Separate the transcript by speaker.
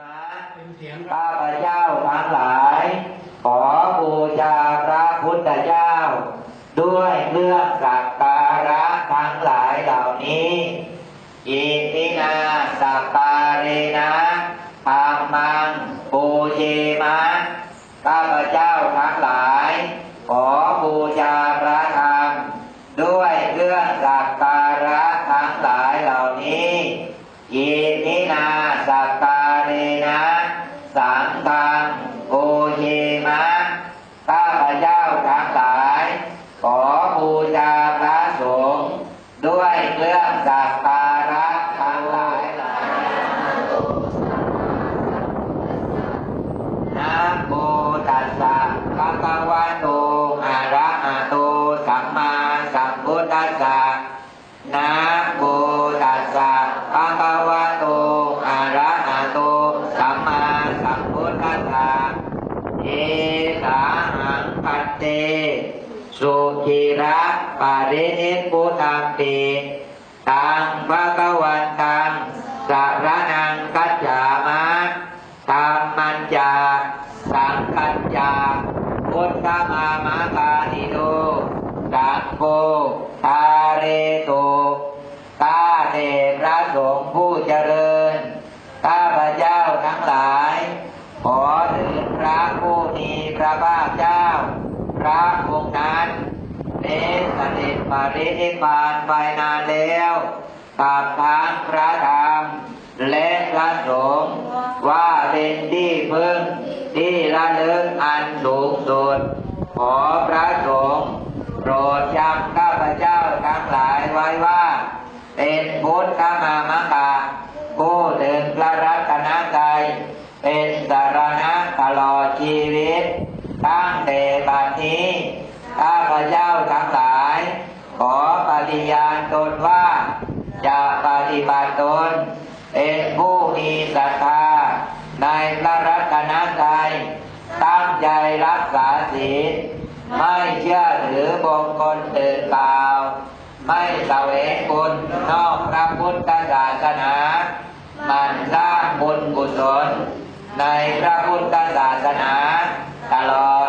Speaker 1: ข้าพเจ้าทั้งหลาย ขอบูชาพระพุทธเจ้า ด้วยเครื่องสักการะทั้งหลายเหล่านี้อิตินาสักการนะธรรมังปูเย เรื่องสักการะทั้งหลายนะโมตัสสะภะคะวะโตอะระหะโตสัมมาสัมพุทธัสสะนะโมตัสสะภะคะวะโตอะระหะโตสัมมาสัมพุทธัสสะเอสาหังปัตเต สุขีระปารีปุตังติตังภะคะวันตังสารนังกัจจามะธรรมันจาสังกัจจาพุทธมามาคานิโนสังโฆทาเรโตตาเดพระสงฆ์ผู้เจริญข้าพระเจ้าทั้งหลาย ขอถึงพระผู้มีพระภาคเจ้า พระองค์นั้นเป็นเสด็จ ปรินิพานไปนานแล้วกับทางพระธรรม และพระสงฆ์ว่าเป็นที่พึ่งที่ระลึกอันสูงสุดขอพระสงฆ์โปรดจำข้าพเจ้าทั้งหลายไว้ว่า เป็นพุทธมามกะผู้ถึงพระรัตนตรัยเป็นสารณะตลอดชีวิต ตั้งแต่บัดนี้ข้าพเจ้าทั้งหลาย ฏิญาณตนว่า จะปฏิบัติตน เป็นผู้มีศรัทธา ในพระรัตนตรัยตั้งใจรักษาศีลไม่เชื่อถือบงคลตื่นเปล่า ไม่แสวงบุญนอกพระพุทธศาสนา มันสร้างบุญกุศล ในพระพุทธศาสนา ตลอด